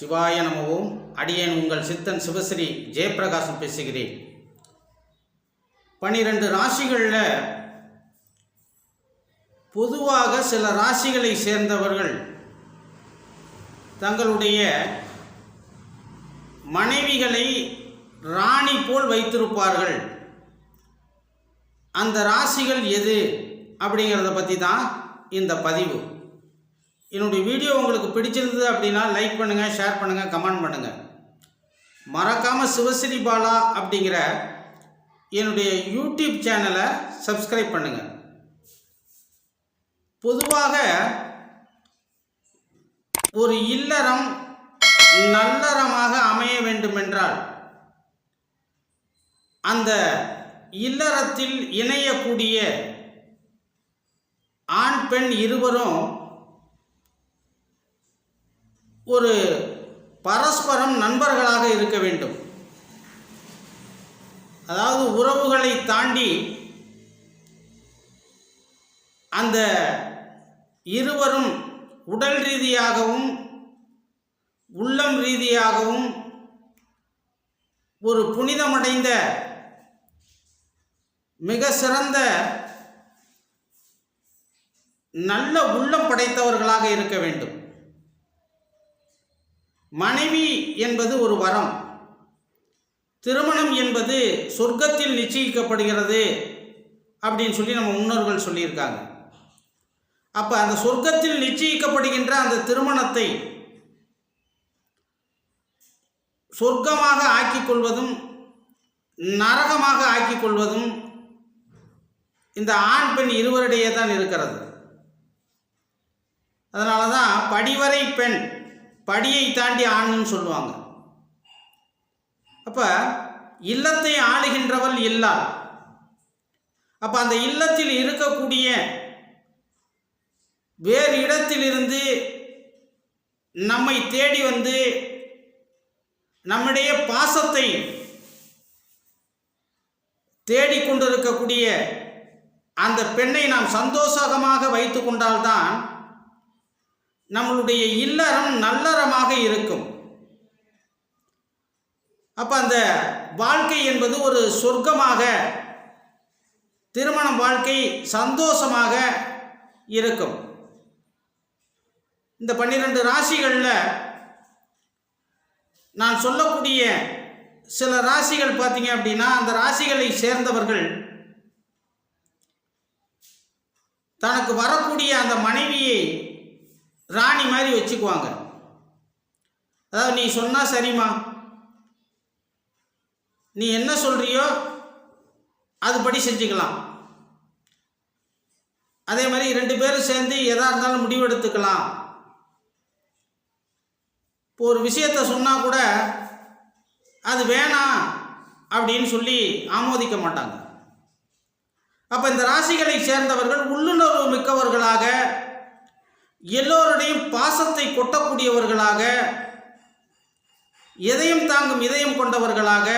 சிவாய நமவும் அடியேன் உங்கள் சித்தன் சிவஸ்ரீ ஜெயபிரகாசம் பேசுகிறேன். பனிரெண்டு ராசிகளில் பொதுவாக சில ராசிகளை சேர்ந்தவர்கள் தங்களுடைய மனைவிகளை ராணி போல் வைத்திருப்பார்கள். அந்த ராசிகள் எது அப்படிங்கிறத பற்றி தான் இந்த பதிவு. என்னுடைய வீடியோ உங்களுக்கு பிடிச்சிருந்தது அப்படின்னா லைக் பண்ணுங்கள் ஷேர் பண்ணுங்கள் கமெண்ட் பண்ணுங்கள் மறக்காமல் சிவஸ்ரீ பாலா அப்படிங்கிற என்னுடைய யூடியூப் சேனலை சப்ஸ்கிரைப் பண்ணுங்கள் பொதுவாக ஒரு இல்லறம் நல்லறமாக அமைய வேண்டுமென்றால் அந்த இல்லறத்தில் இணையக்கூடிய ஆண் பெண் இருவரும் ஒரு பரஸ்பரம் நண்பர்களாக இருக்க வேண்டும். அதாவது உறவுகளை தாண்டி அந்த இருவரும் உடல் ரீதியாகவும் உள்ளம் ரீதியாகவும் ஒரு புனிதமடைந்த மிக சிறந்த நல்ல உள்ளம் படைத்தவர்களாக இருக்க வேண்டும். மனைவி என்பது ஒரு வரம். திருமணம் என்பது சொர்க்கத்தில் நிச்சயிக்கப்படுகிறது அப்படின்னு சொல்லி நம்ம முன்னோர்கள் சொல்லியிருக்காங்க. அப்போ அந்த சொர்க்கத்தில் நிச்சயிக்கப்படுகின்ற அந்த திருமணத்தை சொர்க்கமாக ஆக்கிக் கொள்வதும் நரகமாக ஆக்கிக் கொள்வதும் இந்த ஆண் பெண் இருவரிடையே தான் இருக்கிறது. அதனால தான் படிவரை பெண் படியை தாண்டி ஆண்னு சொல்லுவாங்க. அப்போ இல்லத்தை ஆளுகின்றவள் இல்லாள் அப்போ அந்த இல்லத்தில் இருக்கக்கூடிய வேறு இடத்திலிருந்து நம்மை தேடி வந்து நம்முடைய பாசத்தை தேடிக்கொண்டிருக்கக்கூடிய அந்த பெண்ணை நாம் சந்தோஷமாக வைத்து கொண்டால்தான் நம்மளுடைய இல்லறம் நல்லறமாக இருக்கும். அப்போ அந்த வாழ்க்கை என்பது ஒரு சொர்க்கமாக திருமணம் வாழ்க்கை சந்தோஷமாக இருக்கும். இந்த பன்னிரெண்டு ராசிகளில் நான் சொல்லக்கூடிய சில ராசிகள் பார்த்தீங்க அப்படின்னா அந்த ராசிகளை சேர்ந்தவர்கள் தனக்கு வரக்கூடிய அந்த மனைவியை ராணி மாதிரி வச்சுக்குவாங்க. அதாவது நீ சொன்னால் சரிம்மா. நீ என்ன சொல்கிறியோ அதுபடி செஞ்சுக்கலாம். அதே மாதிரி ரெண்டு பேரும் சேர்ந்து எதாக இருந்தாலும் முடிவெடுத்துக்கலாம். இப்போ ஒரு விஷயத்தை சொன்னால் கூட அது வேணாம் அப்படின்னு சொல்லி ஆமோதிக்க மாட்டாங்க. அப்போ இந்த ராசிகளை சேர்ந்தவர்கள் உள்ளுணர்வு மிக்கவர்களாக எல்லோருடையும் பாசத்தை கொட்டக்கூடியவர்களாக எதையும் தாங்கும் இதயம் கொண்டவர்களாக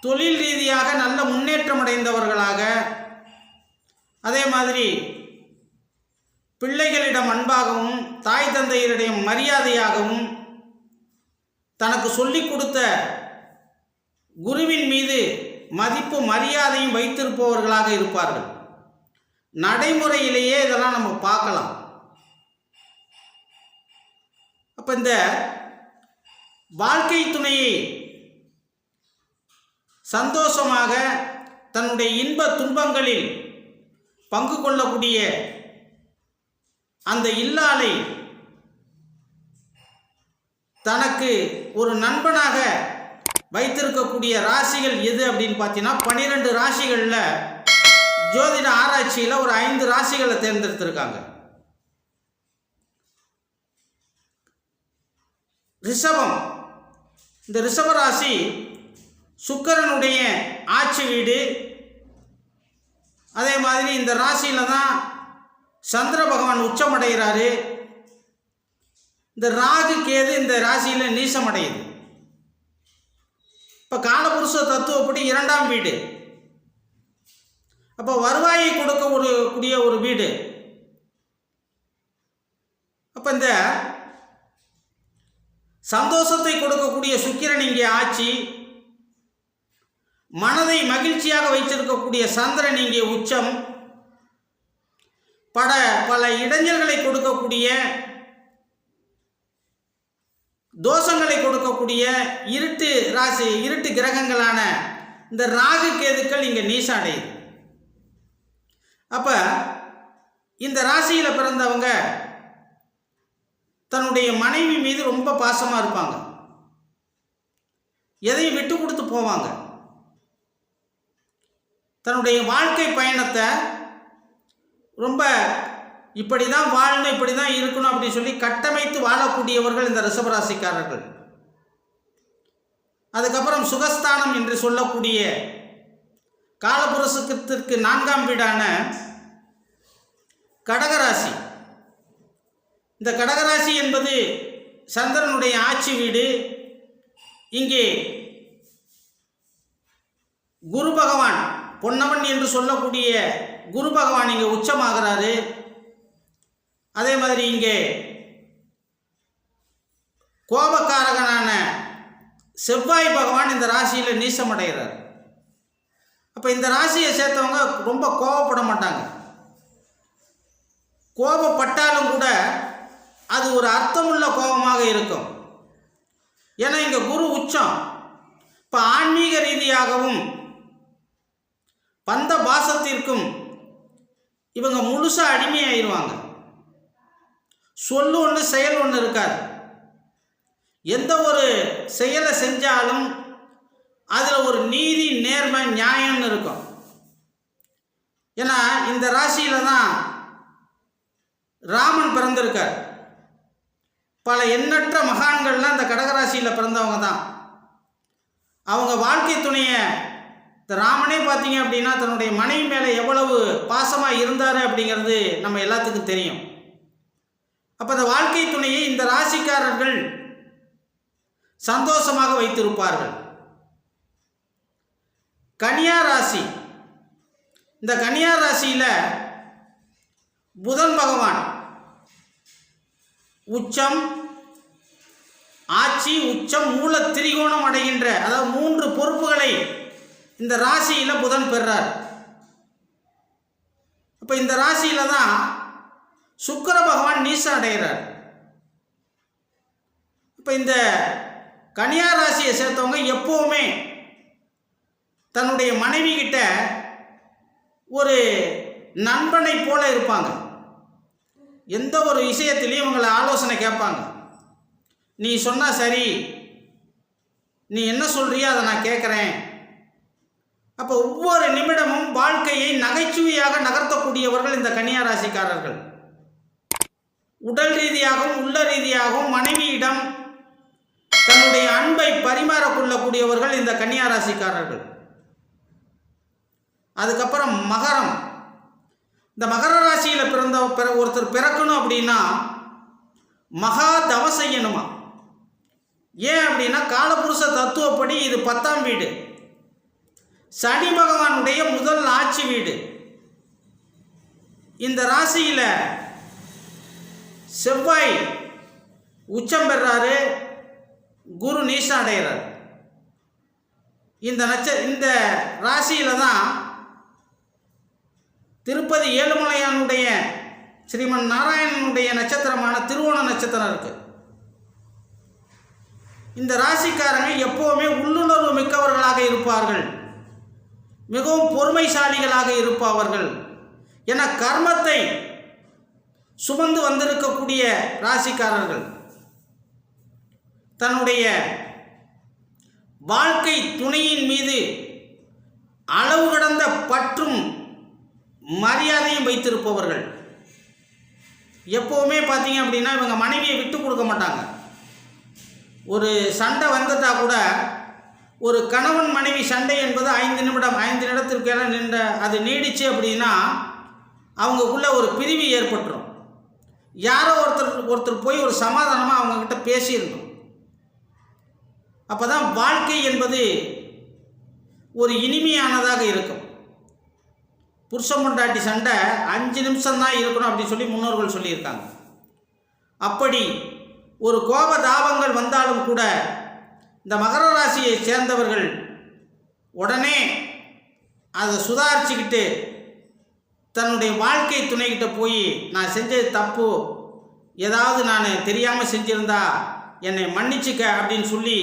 தொழில் ரீதியாக நல்ல முன்னேற்றம் அடைந்தவர்களாக அதே மாதிரி பிள்ளைகளிடம் அன்பாகவும் தாய் தந்தையரிடம் மரியாதையாகவும் தனக்கு சொல்லிக் கொடுத்த குருவின் மீது மதிப்பு மரியாதையும் வைத்திருப்பவர்களாக இருப்பார்கள். நடைமுறையிலேயே இதெல்லாம் நம்ம பார்க்கலாம். அப்போ இந்த வாழ்க்கை துணையை சந்தோஷமாக தன்னுடைய இன்ப துன்பங்களில் பங்கு கொள்ளக்கூடிய அந்த இல்லாலை தனக்கு ஒரு நண்பனாக வைத்திருக்கக்கூடிய ராசிகள் எது அப்படின்னு பார்த்தீங்கன்னா பன்னிரெண்டு ராசிகளில் ஜோதிட ஆராய்ச்சியில் ஒரு ஐந்து ராசிகளை தேர்ந்தெடுத்திருக்காங்க. ரிஷபம். இந்த ரிஷப ராசி சுக்கரனுடைய ஆட்சி வீடு. அதே மாதிரி இந்த ராசியில் தான் சந்திர பகவான் உச்சமடைகிறாரு. இந்த ராகு கேது இந்த ராசியில் நீசமடையுது. இப்போ காலபுருஷ தத்துவப்படி இரண்டாம் வீடு. அப்போ வருவாயை கொடுக்க ஒரு கூடிய ஒரு வீடு. அப்போ இந்த சந்தோஷத்தை கொடுக்கக்கூடிய சுக்கிரன் இங்கே ஆட்சி மனதை மகிழ்ச்சியாக வைத்திருக்கக்கூடிய சந்திரன் இங்கே உச்சம். பட பல இடைஞ்சல்களை கொடுக்கக்கூடிய தோஷங்களை கொடுக்கக்கூடிய இருட்டு ராசி இருட்டு கிரகங்களான இந்த ராகு கேதுக்கள் இங்கே நீசாடையுது. அப்போ இந்த ராசியில் பிறந்தவங்க தன்னுடைய மனைவி மீது ரொம்ப பாசமாக இருப்பாங்க. எதையும் விட்டு கொடுத்து போவாங்க. தன்னுடைய வாழ்க்கை பயணத்தை ரொம்ப இப்படி தான் வாழணும் இப்படி தான் இருக்கணும் அப்படின்னு சொல்லி கட்டமைத்து வாழக்கூடியவர்கள் இந்த ரிஷபராசிக்காரர்கள். அதுக்கப்புறம் சுகஸ்தானம் என்று சொல்லக்கூடிய காலபுரசுக்கத்திற்கு நான்காம் வீடான கடகராசி. இந்த கடகராசி என்பது சந்திரனுடைய ஆட்சி வீடு. இங்கே குரு பகவான் பொன்னவன் என்று சொல்லக்கூடிய குரு பகவான் இங்கே உச்சமாகிறாரு. அதே மாதிரி இங்கே கோபக்காரகனான செவ்வாய் பகவான் இந்த ராசியில் நீசமடைகிறார். அப்போ இந்த ராசியை சேர்த்தவங்க ரொம்ப கோபப்பட மாட்டாங்க. கோபப்பட்டாலும் கூட அது ஒரு அர்த்தமுள்ள கோபமாக இருக்கும். ஏன்னா இங்கே குரு உச்சம். இப்போ ஆன்மீக ரீதியாகவும் பந்த பாசத்திற்கும் இவங்க முழுசாக அடிமையாயிருவாங்க. சொல்லு ஒன்று செயல் ஒன்று இருக்காது. எந்த ஒரு செயலை செஞ்சாலும் அதில் ஒரு நீ தான் நியாயம்னு இருக்கும். ஏன்னா இந்த ராசியில் தான் ராமன் பிறந்திருக்கார். பல எண்ணற்ற மகான்கள்லாம் இந்த கடகராசியில் பிறந்தவங்க தான். அவங்க வாழ்க்கை துணையை இந்த ராமனே பார்த்தீங்க அப்படின்னா தன்னுடைய மனைவி மேலே எவ்வளவு பாசமாக இருந்தார் அப்படிங்கிறது நம்ம எல்லாத்துக்கும் தெரியும். அப்போ இந்த வாழ்க்கை துணையை இந்த ராசிக்காரர்கள் சந்தோஷமாக வைத்திருப்பார்கள். கன்னியா ராசி. இந்த கன்னியா ராசியில் புதன் பகவான் உச்சம் ஆட்சி உச்சம் மூல திரிகோணம் அடைகின்ற அதாவது மூன்று பொறுப்புகளை இந்த ராசியில் புதன் பெறார். அப்போ இந்த ராசியில் தான் சுக்கர பகவான் நீசம் அடைகிறார். இப்போ இந்த கன்னியா ராசியை சேர்த்தவங்க எப்போவுமே தன்னுடைய மனைவி கிட்ட ஒரு நண்பனை போல இருப்பாங்க. எந்த ஒரு விஷயத்திலையும் இவங்களை ஆலோசனை கேட்பாங்க. நீ சொன்னால் சரி. நீ என்ன சொல்றியோ அதை நான் கேட்குறேன். அப்போ ஒவ்வொரு நிமிடமும் வாழ்க்கையை நகைச்சுவையாக நகர்த்தக்கூடியவர்கள் இந்த கன்னியாராசிக்காரர்கள். உடல் ரீதியாகவும் உள்ள ரீதியாகவும் மனைவியிடம் தன்னுடைய அன்பை பரிமாறக்கொள்ளக்கூடியவர்கள் இந்த கன்னியாராசிக்காரர்கள். அதுக்கப்புறம் மகரம். இந்த மகர ராசியில் பிறந்த பிற ஒருத்தர் பிறக்கணும் அப்படின்னா மகா தவம் செய்யணுமா ஏன் அப்படின்னா காலபுருஷ தத்துவப்படி இது பத்தாம் வீடு. சனி பகவானுடைய முதல் ஆட்சி வீடு. இந்த ராசியில் செவ்வாய் உச்சம் பெறாரு குரு நீசம் அடைகிறார் இந்த நட்ச இந்த ராசியில் தான் திருப்பதி ஏழுமலையானுடைய ஸ்ரீமன் நாராயணனுடைய நட்சத்திரமான திருவோண நட்சத்திரம் இருக்குது இந்த ராசிக்காரங்க எப்போவுமே உள்ளுணர்வு மிக்கவர்களாக இருப்பார்கள். மிகவும் பொறுமைசாலிகளாக இருப்பவர்கள். என கர்மத்தை சுமந்து வந்திருக்கக்கூடிய ராசிக்காரர்கள். தன்னுடைய வாழ்க்கை துணையின் மீது அளவு கடந்த பற்றும் மரியாதையும் வைத்திருப்பவர்கள். எப்போவுமே பார்த்தீங்க அப்படின்னா இவங்க மனைவியை விட்டு கொடுக்க மாட்டாங்க. ஒரு சண்டை வந்துட்டா கூட ஒரு கணவன் மனைவி சண்டை என்பது ஐந்து நிமிடம் ஐந்து நிமிடத்திற்கு எல்லாம் நின்ற அது நீடிச்சு அப்படின்னா அவங்களுக்குள்ள ஒரு பிரிவு ஏற்பட்டுரும். யாரோ ஒருத்தர் ஒருத்தர் போய் ஒரு சமாதானமாக அவங்கக்கிட்ட பேசியிருந்தோம் அப்போ தான் வாழ்க்கை என்பது ஒரு இனிமையானதாக இருக்கும். புருஷன் பொண்டாட்டி சண்டை அஞ்சு நிமிஷம் தான் இருக்கணும் அப்படின்னு சொல்லி முன்னோர்கள் சொல்லியிருக்காங்க. அப்படி ஒரு கோப தாபங்கள் வந்தாலும் கூட இந்த மகர ராசியை சேர்ந்தவர்கள் உடனே அதை சுதாரிச்சுக்கிட்டு தன்னுடைய வாழ்க்கை துணைக்கிட்ட போய் நான் செஞ்சது தப்பு. ஏதாவது நான் தெரியாமல் செஞ்சிருந்தா என்னை மன்னிச்சுக்க அப்படின்னு சொல்லி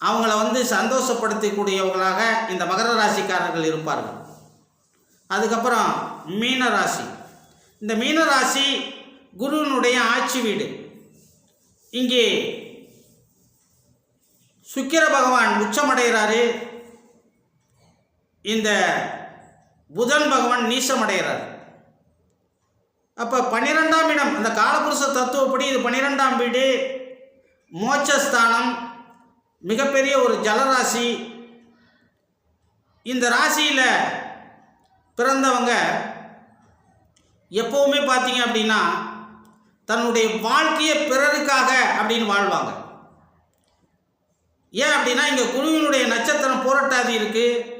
அவங்கள வந்து சந்தோஷப்படுத்தக்கூடியவங்களாக இந்த மகர ராசிக்காரர்கள் இருப்பார்கள். அதுக்கப்புறம் மீன ராசி இந்த மீனராசி குருவினுடைய ஆட்சி வீடு. இங்கே சுக்கிர பகவான் உச்சமடைகிறாரு. இந்த புதன் பகவான் நீசமடைகிறார். அப்போ பன்னிரெண்டாம் இடம் அந்த காலபுருஷ தத்துவப்படி இது பன்னிரெண்டாம் வீடு. மோட்சஸ்தானம் மிகப்பெரிய ஒரு ஜலராசி. இந்த ராசியில் பிறந்தவங்க எப்போவுமே பார்த்தீங்க அப்படின்னா தன்னுடைய வாழ்க்கையை பிறருக்காக அப்படின்னு வாழ்வாங்க. ஏன் அப்படின்னா இங்கே குருவினுடைய நட்சத்திரம் போராட்டாதி இருக்குது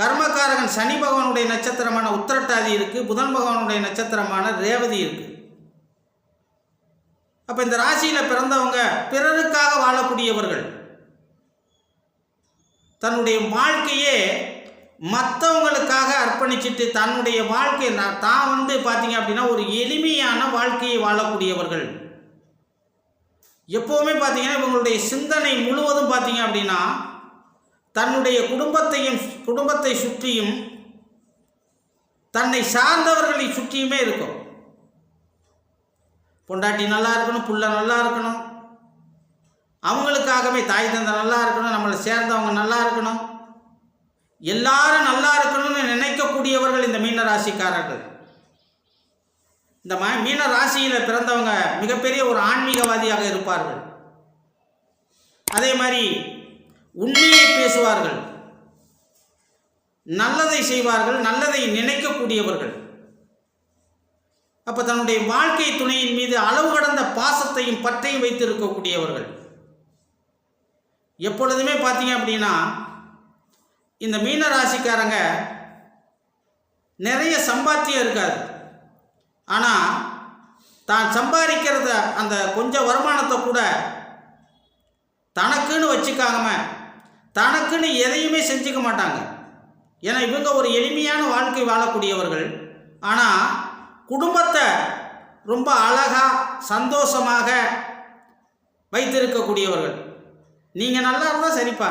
கர்மகாரகன் சனி பகவானுடைய நட்சத்திரமான உத்திரட்டாதி இருக்குது புதன் பகவானுடைய நட்சத்திரமான ரேவதி இருக்குது அப்போ இந்த ராசியில் பிறந்தவங்க பிறருக்காக வாழக்கூடியவர்கள். தன்னுடைய வாழ்க்கையே மற்றவங்களுக்காக அர்ப்பணிச்சிட்டு தன்னுடைய வாழ்க்கையை நான் தான் வந்து பார்த்தீங்க அப்படின்னா ஒரு எளிமையான வாழ்க்கையை வாழக்கூடியவர்கள். எப்போவுமே பார்த்தீங்கன்னா இவங்களுடைய சிந்தனை முழுவதும் பார்த்தீங்க அப்படின்னா தன்னுடைய குடும்பத்தையும் குடும்பத்தை சுற்றியும் தன்னை சார்ந்தவர்களை சுற்றியுமே இருக்கும். பொண்டாட்டி நல்லா இருக்கணும் புள்ள நல்லா இருக்கணும். அவங்களுக்காகவே தாய் தந்தை நல்லா இருக்கணும் நம்மளை சேர்ந்தவங்க நல்லா இருக்கணும். எல்லாரும் நல்லா இருக்கணும்னு நினைக்கக்கூடியவர்கள் இந்த மீன ராசிக்காரர்கள் இந்த ம மீன ராசியில் பிறந்தவங்க மிகப்பெரிய ஒரு ஆன்மீகவாதியாக இருப்பார்கள். அதே மாதிரி உண்மையை பேசுவார்கள். நல்லதை செய்வார்கள் நல்லதை நினைக்கக்கூடியவர்கள். அப்போ தன்னுடைய வாழ்க்கை துணையின் மீது அளவு கடந்த பாசத்தையும் பற்றையும் வைத்து இருக்கக்கூடியவர்கள் எப்பொழுதுமே பார்த்தீங்க அப்படின்னா இந்த மீன ராசிக்காரங்க நிறைய சம்பாத்தியம் இருக்காது. ஆனால் தான் சம்பாதிக்கிறத அந்த கொஞ்சம் வருமானத்தை கூட தனக்குன்னு வச்சுக்காம தனக்குன்னு எதையுமே செஞ்சுக்க மாட்டாங்க. ஏன்னா இவங்க ஒரு எளிமையான வாழ்க்கை வாழக்கூடியவர்கள். ஆனால் குடும்பத்தை ரொம்ப அழகாக சந்தோஷமாக வைத்திருக்கக்கூடியவர்கள். நீங்கள் நல்லா இருந்தால் சரிப்பா.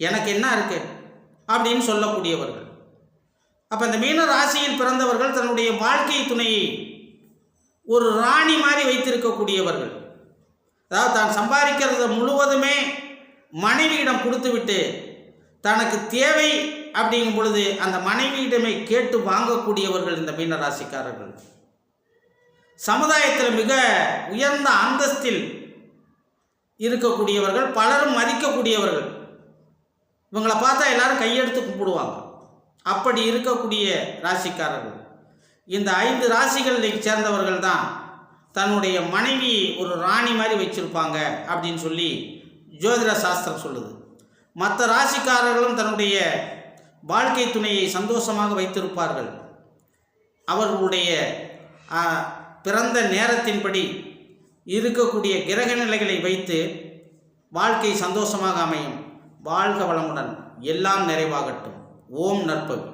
எனக்கு என்ன இருக்கு? அப்படின்னு சொல்லக்கூடியவர்கள். அப்போ இந்த மீன ராசியில் பிறந்தவர்கள் தன்னுடைய வாழ்க்கை துணையை ஒரு ராணி மாதிரி வைத்திருக்கக்கூடியவர்கள். அதாவது தான் சம்பாதிக்கிறது முழுவதுமே மனைவியிடம் கொடுத்துவிட்டு தனக்கு தேவை அப்படிங்கும் பொழுது அந்த மனைவியிடமே கேட்டு வாங்கக்கூடியவர்கள் இந்த மீன ராசிக்காரர்கள். சமுதாயத்தில் மிக உயர்ந்த அந்தஸ்தில் இருக்கக்கூடியவர்கள் பலரும் மதிக்கக்கூடியவர்கள். இவங்களை பார்த்தா எல்லாரும் கையெடுத்து கும்பிடுவாங்க. அப்படி இருக்கக்கூடிய ராசிக்காரர்கள். இந்த ஐந்து ராசிகளை சேர்ந்தவர்கள் தான் தன்னுடைய மனைவி ஒரு ராணி மாதிரி வச்சிருப்பாங்க அப்படின்னு சொல்லி ஜோதிட சாஸ்திரம் சொல்லுது. மற்ற ராசிக்காரர்களும் தன்னுடைய வாழ்க்கை துணையை சந்தோஷமாக வைத்திருப்பார்கள். அவர்களுடைய பிறந்த நேரத்தின்படி இருக்கக்கூடிய கிரக நிலைகளை வைத்து வாழ்க்கை சந்தோஷமாக அமையும். வாழ்க வளமுடன். எல்லாம் நிறைவாகட்டும். ஓம் நற்பவி.